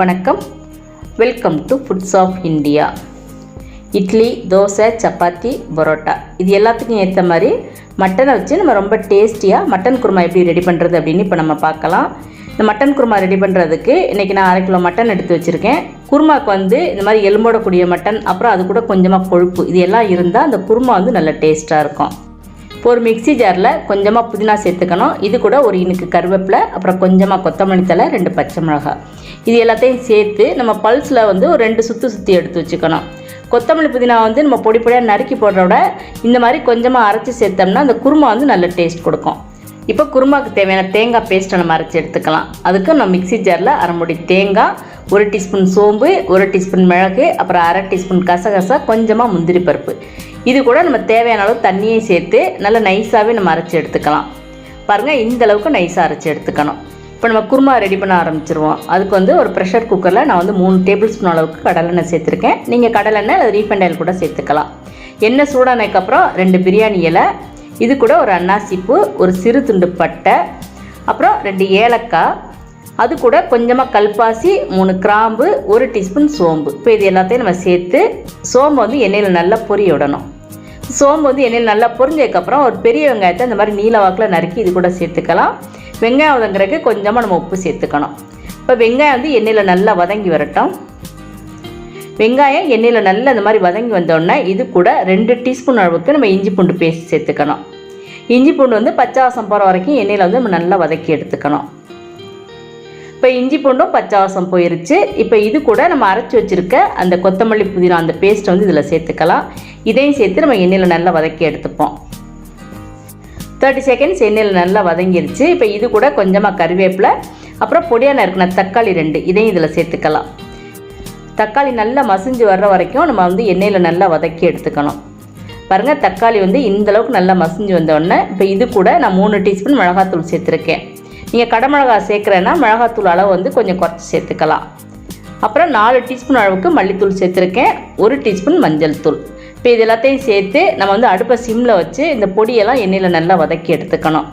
வணக்கம். Welcome to foods of India idli dosa chapati paratha. இது எல்லாத்துக்கும் ஏற்ற மாதிரி மட்டனை வச்சு நம்ம ரொம்ப டேஸ்டியாக மட்டன் குருமா எப்படி ரெடி பண்ணுறது அப்படின்னு இப்போ நம்ம பார்க்கலாம். இந்த மட்டன் குருமா ரெடி பண்ணுறதுக்கு இன்றைக்கி நான் அரை கிலோ மட்டன் எடுத்து வச்சுருக்கேன். குருமாவுக்கு வந்து இந்த மாதிரி எலும்போடக்கூடிய மட்டன் அப்புறம் அது கூட கொஞ்சமாக கொழுப்பு இது எல்லாம் இருந்தால் அந்த குருமா வந்து நல்ல டேஸ்ட்டாக இருக்கும். ஒரு மிக்ஸி ஜாரில் கொஞ்சமாக புதினா சேர்த்துக்கணும். இது கூட ஒரு இனுக்கு கருவேப்பிலை அப்புறம் கொஞ்சமாக கொத்தமல்லி தழை ரெண்டு பச்சை மிளகாய். இது எல்லாத்தையும் சேர்த்து நம்ம பல்ஸில் வந்து ஒரு ரெண்டு சுற்று சுற்றி எடுத்து வச்சுக்கணும். கொத்தமல்லி புதினா வந்து நம்ம பொடி பொடியாக நறுக்கி போடுறத விட இந்த மாதிரி கொஞ்சமாக அரைச்சி சேர்த்தோம்னா அந்த குருமா வந்து நல்ல டேஸ்ட் கொடுக்கும். இப்போ குருமாவுக்கு தேவையான தேங்காய் பேஸ்ட்டை நம்ம அரைச்சி எடுத்துக்கலாம். அதுக்கு நம்ம மிக்ஸி ஜாரில் அரைமுடி தேங்காய் ஒரு டீஸ்பூன் சோம்பு ஒரு டீஸ்பூன் மிளகு அப்புறம் அரை டீஸ்பூன் கசகசா கொஞ்சமாக முந்திரி பருப்பு. இது கூட நம்ம தேவையான அளவு தண்ணியை சேர்த்து நல்லா நைஸாகவே நம்ம அரைச்சி எடுத்துக்கலாம். பாருங்கள் இந்த அளவுக்கு நைஸாக அரைச்சி எடுத்துக்கணும். இப்போ நம்ம குருமா ரெடி பண்ண ஆரம்பிச்சிருவோம். அதுக்கு வந்து ஒரு ப்ரெஷர் குக்கரில் நான் வந்து மூணு டேபிள் ஸ்பூன் அளவுக்கு கடலெண்ணெய் சேர்த்துருக்கேன். நீங்கள் கடலெண்ணெய் அது ரீஃபண்ட் ஆயில் கூட சேர்த்துக்கலாம். எண்ணெய் சூடானதுக்கப்புறம் ரெண்டு பிரியாணி இலை இது கூட ஒரு அன்னாசிப்பு ஒரு சிறு துண்டு பட்டை அப்புறம் ரெண்டு ஏலக்காய் அது கூட கொஞ்சமாக கல்பாசி மூணு கிராம்பு ஒரு டீஸ்பூன் சோம்பு. இப்போ இது எல்லாத்தையும் நம்ம சேர்த்து சோம்பு வந்து எண்ணெயில் நல்லா பொரிய விடணும். சோம்பு வந்து எண்ணெயில் நல்லா பொரிஞ்சதுக்கப்புறம் ஒரு பெரிய வெங்காயத்தை இந்த மாதிரி நீல வாக்கில் நறுக்கி இது கூட சேர்த்துக்கலாம். வெங்காயம் வதங்குறதுக்கு கொஞ்சமாக நம்ம உப்பு சேர்த்துக்கணும். இப்போ வெங்காயம் வந்து எண்ணெயில் நல்லா வதங்கி வரட்டும். வெங்காயம் எண்ணெயில் நல்லா இந்த மாதிரி வதங்கி வந்தோடனே இது கூட ரெண்டு டீஸ்பூன் அளவுக்கு நம்ம இஞ்சி பூண்டு பேஸ்ட் சேர்த்துக்கணும். இஞ்சி பூண்டு வந்து பச்சை வாசம் போகிற வரைக்கும் எண்ணெயில் வந்து நம்ம நல்லா வதக்கி எடுத்துக்கணும். இப்போ இஞ்சி பூண்டும் பச்சை வாசம் போயிருச்சு. இப்போ இது கூட நம்ம அரைச்சி வச்சுருக்க அந்த கொத்தமல்லி புதினா அந்த பேஸ்ட்டை வந்து இதில் சேர்த்துக்கலாம். இதையும் சேர்த்து நம்ம எண்ணெயில் நல்லா வதக்கி எடுத்துப்போம். தேர்ட்டி செகண்ட்ஸ் எண்ணெயில் நல்லா வதங்கிருச்சு. இப்போ இது கூட கொஞ்சமாக கருவேப்பிலை அப்புறம் பொடியாக நறுக்கின தக்காளி ரெண்டு இதையும் இதில் சேர்த்துக்கலாம். தக்காளி நல்லா மசிஞ்சு வர்ற வரைக்கும் நம்ம வந்து எண்ணெயில் நல்லா வதக்கி எடுத்துக்கணும். பாருங்கள் தக்காளி வந்து இந்தளவுக்கு நல்லா மசிஞ்சு வந்தோடனே இப்போ இது கூட நான் மூணு டீஸ்பூன் மிளகாத்தூள் சேர்த்துருக்கேன். நீங்கள் கடமிளகா சேர்க்குறேன்னா மிளகாத்தூள் அளவு வந்து கொஞ்சம் குறைச்சி சேர்த்துக்கலாம். அப்புறம் நாலு டீஸ்பூன் அளவுக்கு மல்லித்தூள் சேர்த்துருக்கேன். ஒரு டீஸ்பூன் மஞ்சள் தூள். இப்போ இது எல்லாத்தையும் சேர்த்து நம்ம வந்து அடுப்பை சிம்மில் வச்சு இந்த பொடியெல்லாம் எண்ணெயில் நல்லா வதக்கி எடுத்துக்கணும்.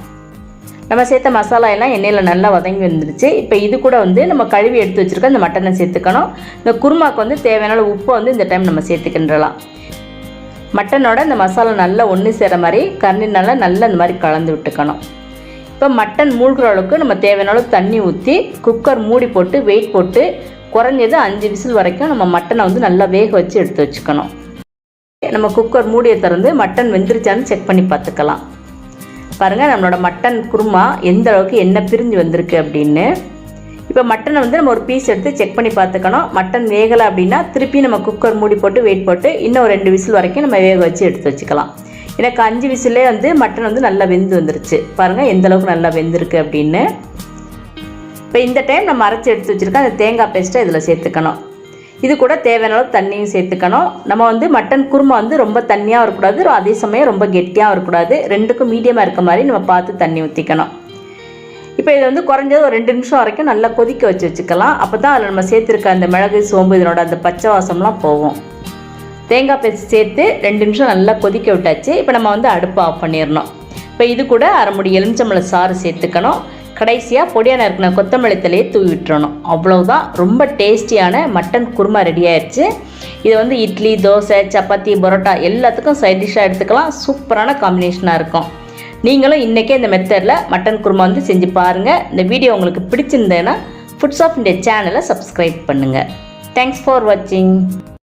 நம்ம சேர்த்த மசாலா எல்லாம் எண்ணெயில் நல்லா வதங்கி வந்துருச்சு. இப்போ இது கூட வந்து நம்ம கழுவி எடுத்து வச்சுருக்க இந்த மட்டனை சேர்த்துக்கணும். இந்த குருமாக்கு வந்து தேவையான உப்பை வந்து இந்த டைம் நம்ம சேர்த்துக்கின்றலாம். மட்டனோட இந்த மசாலா நல்லா ஒன்று சேர மாதிரி கரண்டினால நல்லா இந்த மாதிரி கலந்து விட்டுக்கணும். இப்போ மட்டன் மூழ்கிற அளவுக்கு நம்ம தேவையான அளவு தண்ணி ஊற்றி குக்கர் மூடி போட்டு வெயிட் போட்டு குறைஞ்சது அஞ்சு விசில் வரைக்கும் நம்ம மட்டனை வந்து நல்லா வேக வச்சு எடுத்து வச்சுக்கணும். நம்ம குக்கர் மூடியை திறந்து மட்டன் வெந்துருச்சான்னு செக் பண்ணி பார்த்துக்கலாம். பாருங்கள் நம்மளோட மட்டன் குருமா எந்த அளவுக்கு என்ன பிரிஞ்சு வந்திருக்கு அப்படின்னு. இப்போ மட்டனை வந்து நம்ம ஒரு பீஸ் எடுத்து செக் பண்ணி பார்த்துக்கணும். மட்டன் வேகலை அப்படின்னா திருப்பி நம்ம குக்கர் மூடி போட்டு வெயிட் போட்டு இன்னும் ஒரு ரெண்டு விசில் வரைக்கும் நம்ம வேக வச்சு எடுத்து வச்சுக்கலாம். எனக்கு அஞ்சு விசிலே வந்து மட்டன் வந்து நல்லா வெந்து வந்துருச்சு. பாருங்கள் எந்த அளவுக்கு நல்லா வெந்திருக்கு அப்படின்னு. இப்போ இந்த டைம் நம்ம அரைச்சி எடுத்து வச்சுருக்க அந்த தேங்காய் பேஸ்ட்டை இதில் சேர்த்துக்கணும். இது கூட தேவையான அளவு தண்ணியும் சேர்த்துக்கணும். நம்ம வந்து மட்டன் குருமா வந்து ரொம்ப தண்ணியாக இருக்கக்கூடாது அதே சமயம் ரொம்ப கெட்டியாக இருக்கக்கூடாது ரெண்டுக்கும் மீடியமாக இருக்க மாதிரி நம்ம பார்த்து தண்ணி ஊற்றிக்கணும் இப்போ இதை வந்து குறைஞ்சது ஒரு ரெண்டு நிமிஷம் வரைக்கும் நல்லா கொதிக்க வச்சு வச்சுக்கலாம். அப்போ தான் அதில் நம்ம சேர்த்துருக்க அந்த மிளகு சோம்பு இதனோட அந்த பச்சை வாசம்லாம் போகும். தேங்காய் பேஸ்ட் சேர்த்து ரெண்டு நிமிஷம் நல்லா கொதிக்க விட்டாச்சு. இப்போ நம்ம வந்து அடுப்பு ஆஃப் பண்ணிடணும். இப்போ இது கூட அரை முடி சாறு சேர்த்துக்கணும். கடைசியாக பொடியான இருக்கிற கொத்தமல்லி தலையை தூவி விட்டுறணும். அவ்வளோதான் ரொம்ப டேஸ்டியான மட்டன் குருமா ரெடி ஆயிடுச்சு இது வந்து இட்லி தோசை சப்பாத்தி பரோட்டா எல்லாத்துக்கும் சைட் டிஷ்ஷாக எடுத்துக்கலாம். சூப்பரான காம்பினேஷனாக இருக்கும். நீங்களும் இன்றைக்கே இந்த மெத்தடில் மட்டன் குருமா வந்து செஞ்சு பாருங்கள் இந்த வீடியோ உங்களுக்கு பிடிச்சிருந்தேன்னா ஃபுட்ஸ் ஆஃப் இண்டியா சேனலை சப்ஸ்கிரைப் பண்ணுங்கள் தேங்க்ஸ் ஃபார் வாட்சிங்